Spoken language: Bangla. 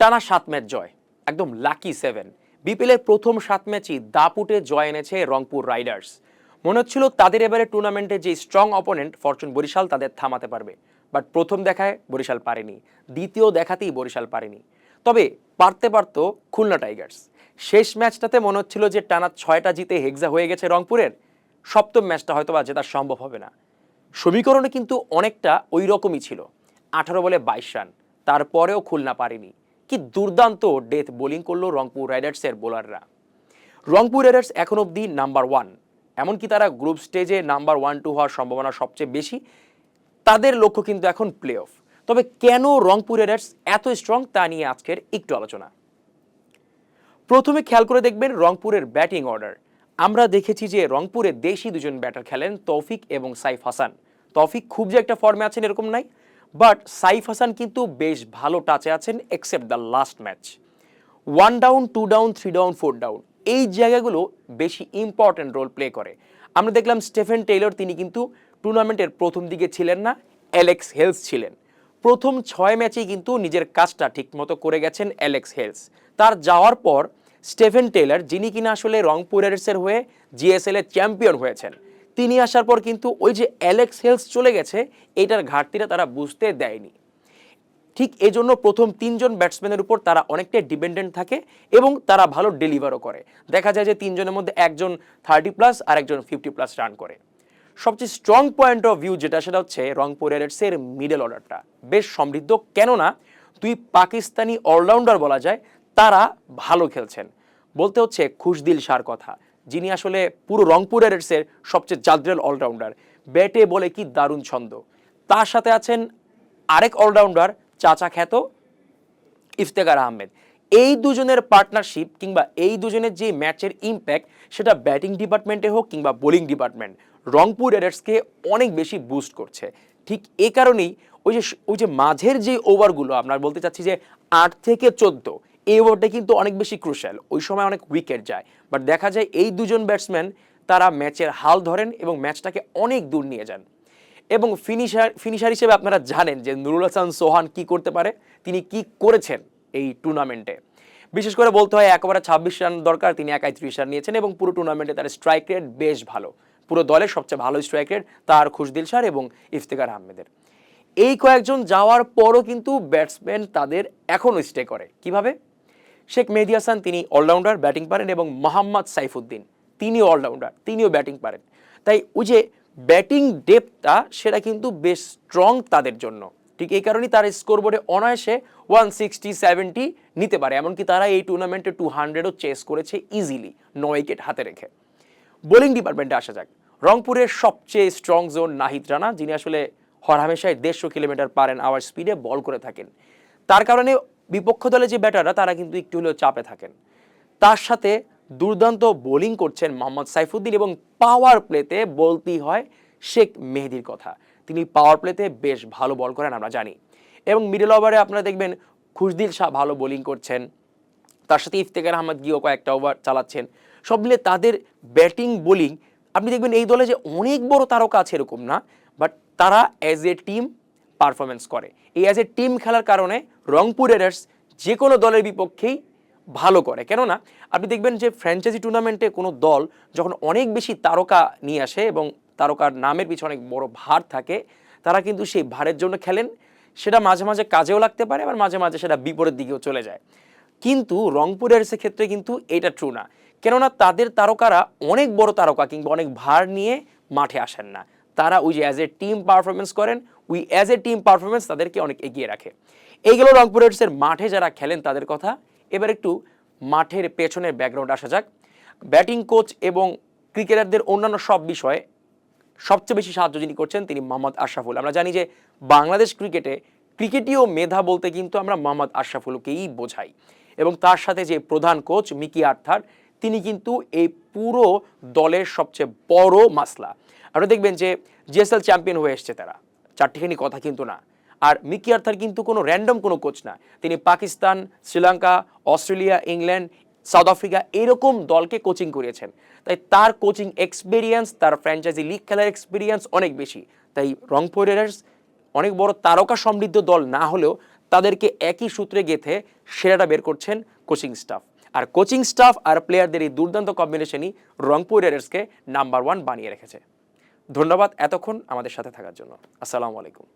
টানা সাত ম্যাচ জয়, একদম লাকি সেভেন বিপিএলের প্রথম সাত ম্যাচই দাপুটে জয় এনেছে রংপুর রাইডার্স। মনে হচ্ছিল তাদের এবারে টুর্নামেন্টে যে স্ট্রং অপোনেন্ট ফরচুন বরিশাল তাদের থামাতে পারবে। বাট প্রথম দেখায় বরিশাল পারেনি, দ্বিতীয় দেখাতেই বরিশাল পারেনি। তবে পারতে পারত খুলনা টাইগার্স। শেষ ম্যাচটাতে মনে হচ্ছিল যে টানা ছয়টা জিতে হেক্সা হয়ে গেছে রংপুরের। সপ্তম ম্যাচটা হয়তো বা জেতা সম্ভব হবে না। সমীকরণে কিন্তু অনেকটা ওই রকমই ছিল। আঠারো বলে বাইশ রান, তারপরেও খুলনা পারেনি। কি দুর্দান্ত ডেথ বোলিং করল রংপুর রাইডার্সের বোলাররা। রংপুর রাইডার্স এখন অবধি নাম্বার ওয়ান। এমনকি তারা গ্রুপ স্টেজে নাম্বার ওয়ান, টু হওয়ার সম্ভাবনা সবচেয়ে বেশি। তাদের লক্ষ্য কিন্তু এখন প্লে অফ তবে কেন রংপুর রাইডার্স এত স্ট্রং তা নিয়ে আজকের একটু আলোচনা। প্রথমে খেয়াল করে দেখবেন রংপুরের ব্যাটিং অর্ডার আমরা দেখেছি যে রংপুরে দেশি দুজন ব্যাটার খেলেন তৌফিক এবং সাইফ হাসান। তৌফিক খুব যে একটা ফর্মে আছেন এরকম নাই। বাট সাইফ হাসান কিন্তু বেশ ভালো টাচে আছেন except the last match one down two down three down four down এই জায়গাগুলো বেশি ইম্পর্ট্যান্ট রোল প্লে করে। আমরা দেখলাম স্টেফেন টেইলর তিনি কিন্তু টুর্নামেন্টের প্রথম দিকে ছিলেন না অ্যালেক্স হেলস ছিলেন। প্রথম ছয় ম্যাচেই কিন্তু নিজের কাজটা ঠিকমতো করে গেছেন অ্যালেক্স হেলস তার যাওয়ার পর স্টেফেন টেইলর যিনি কিনা আসলে রংপুর রাইডার্সের হয়ে জিএসএল এর চ্যাম্পিয়ন হয়েছেন তিনি আসার পর কিন্তু ওই যে অ্যালেক্স হেলস চলে গেছে, এটার ঘাটতিটা তারা বুঝতে দেয়নি। ঠিক এই জন্য প্রথম তিনজন ব্যাটসম্যানের উপর তারা অনেকটাই ডিপেন্ডেন্ট থাকে এবং তারা ভালো ডেলিভারও করে। দেখা যায় যে তিনজনের মধ্যে একজন থার্টি প্লাস আর একজন ফিফটি প্লাস রান করে। সবচেয়ে স্ট্রং পয়েন্ট অফ ভিউ যেটা, সেটা হচ্ছে রংপুর রাইডার্সের মিডল অর্ডারটা বেশ সমৃদ্ধ, কেননা দুই পাকিস্তানি অলরাউন্ডার বলা যায়, তারা ভালো খেলছেন। বলতে হচ্ছে খুশদিল সার কথা। যিনি আসলে পুরো রংপুর রাইডার্সের সবচেয়ে জাদ্রেল অলরাউন্ডার ব্যাটে বলে কি দারুণ ছন্দ। তার সাথে আছেন আরেক অলরাউন্ডার চাচা খ্যাত ইফতেখার আহমেদ। এই দুজনের পার্টনারশিপ কিংবা এই দুজনের যে ম্যাচের ইম্প্যাক্ট সেটা ব্যাটিং ডিপার্টমেন্টে হোক কিংবা বোলিং ডিপার্টমেন্ট রংপুর রাইডার্সকে অনেক বেশি বুস্ট করছে। ঠিক এ কারণেই ওই যে ওই যে মাঝের যে ওভারগুলো আপনার বলতে চাচ্ছি যে আট থেকে চোদ্দ এই ওভারটা কিন্তু অনেক বেশি ক্রুশাল ওই সময় অনেক উইকেট যায়। বাট দেখা যায় এই দুজন ব্যাটসম্যান তারা ম্যাচের হাল ধরেন এবং ম্যাচটাকে অনেক দূর নিয়ে যান। এবং ফিনিশার ফিনিশার হিসেবে আপনারা জানেন যে নুরুল হাসান সোহান কি করতে পারে, তিনি কি করেছেন এই টুর্নামেন্টে বিশেষ করে বলতে হয় একেবারে ছাব্বিশ রান দরকার, তিনি একাই ত্রিশ রান নিয়েছেন এবং পুরো টুর্নামেন্টে তার স্ট্রাইক রেট বেশ ভালো। পুরো দলের সবচেয়ে ভালো স্ট্রাইক রেট তার খুশদিল সার এবং ইফতেখার আহমেদের। এই কয়েকজন যাওয়ার পরও কিন্তু ব্যাটসম্যান তাদের এখনও স্টে করে। কীভাবে? শেখ মেহেদি হাসান, তিনি অলরাউন্ডার ব্যাটিং পারেন এবং মোহাম্মদ সাইফুদ্দিন, তিনিও অলরাউন্ডার তিনিও ব্যাটিং পারেন। তাই ওই যে ব্যাটিং ডেপটা সেটা কিন্তু বেশ স্ট্রং তাদের জন্য। ঠিক এই কারণেই তার স্কোরবোর্ডে অনায়াসে ওয়ান সিক্সটি সেভেন্টি নিতে পারে, এমনকি তারা এই টুর্নামেন্টে টু হান্ড্রেডও চেস করেছে ইজিলি নয় উইকেট হাতে রেখে। বোলিং ডিপার্টমেন্টে আসা যাক। রংপুরের সবচেয়ে স্ট্রং জোন নাহিদ রানা, যিনি আসলে হরহামেশায় দেড়শো কিলোমিটার পারেন আওয়ার স্পিডে বল করে থাকেন। তার কারণে বিপক্ষ দলে যে ব্যাটাররা, তারা কিন্তু একটু হলেও চাপে থাকেন। তার সাথে দুর্দান্ত বোলিং করছেন মোহাম্মদ সাইফুদ্দিন এবং পাওয়ার প্লেতে বলতেই হয় শেখ মেহেদির কথা। তিনি পাওয়ার প্লেতে বেশ ভালো বল করেন, আমরা জানি। এবং মিডল ওভারে আপনারা দেখবেন খুশদিল শাহ ভালো বোলিং করছেন। তার সাথে ইফতেখার আহমদ গিয়েও কয়েকটা ওভার চালাচ্ছেন। সব মিলে তাদের ব্যাটিং বোলিং আপনি দেখবেন এই দলে যে অনেক বড় তারকা আছে এরকম না বাট তারা অ্যাজ এ টিম পারফরমেন্স করে। এই অ্যাজ এ টিম খেলার কারণে রংপুর রাইডার্স যে কোনো দলের বিপক্ষেই ভালো করে। কেননা, আপনি দেখবেন যে ফ্র্যাঞ্চাইজি টুর্নামেন্টে কোনো দল যখন অনেক বেশি তারকা নিয়ে আসে এবং তারকার নামের পিছনে অনেক বড় ভার থাকে, তারা কিন্তু সেই ভারের জন্য খেলেন। সেটা মাঝে মাঝে কাজেও লাগতে পারে, আবার মাঝে মাঝে সেটা বিপরীত দিকেও চলে যায়। কিন্তু রংপুর সে ক্ষেত্রে কিন্তু এটা ট্রু না। কেননা, তাদের তারকারা অনেক বড় তারকা কিংবা অনেক ভার নিয়ে মাঠে আসেন না। তারা ওই যে অ্যাজ এ টিম পারফরমেন্স করেন we as a team performance তাদেরকে অনেক এগিয়ে রাখে। এইগুলো রংপুর রেডসের মাঠে যারা খেলেন, তাদের কথা। এবার একটু মাঠের পেছনের ব্যাকগ্রাউন্ড আসা যাক। ব্যাটিং কোচ এবং ক্রিকেটারদের অন্যান্য সব বিষয়ে সবচেয়ে বেশি সাহায্য যিনি করছেন, তিনি মোহাম্মদ আশরাফুল। আমরা জানি যে বাংলাদেশ ক্রিকেটে ক্রিকেটীয় মেধা বলতে কিন্তু আমরা মোহাম্মদ আশরাফুলকেই বোঝাই। এবং তার সাথে যে প্রধান কোচ মিকি আর্থার, তিনি কিন্তু এই পুরো দলের সবচেয়ে বড় মাসলা। আপনারা দেখবেন যে জিএসএল চ্যাম্পিয়ন হয়ে এসছে তারা। চারটিখানি কথা কিন্তু না। আর মিকি আর্থার কিন্তু কোনো র্যান্ডম কোনো কোচ না। তিনি Pakistan, Sri Lanka, Australia, England, South Africa এরকম দলকে কোচিং করিয়েছেন। তাই তার কোচিং এক্সপিরিয়েন্স তার ফ্র্যাঞ্চাইজি লিগ খেলার এক্সপিরিয়েন্স অনেক বেশি। তাই রংপুর রাইডার্স অনেক বড় তারকা সমৃদ্ধ দল না হলেও তাদেরকে একই সূত্রে গেথে সেরাটা বের করছেন কোচিং স্টাফ আর কোচিং স্টাফ আর প্লেয়ারদের এই দুর্দান্ত কম্বিনেশনই রংপুর রাইডার্সকে নাম্বার ওয়ান বানিয়ে রেখেছে। ধন্যবাদ এতক্ষণ আমাদের সাথে থাকার জন্য। আসসালামু আলাইকুম।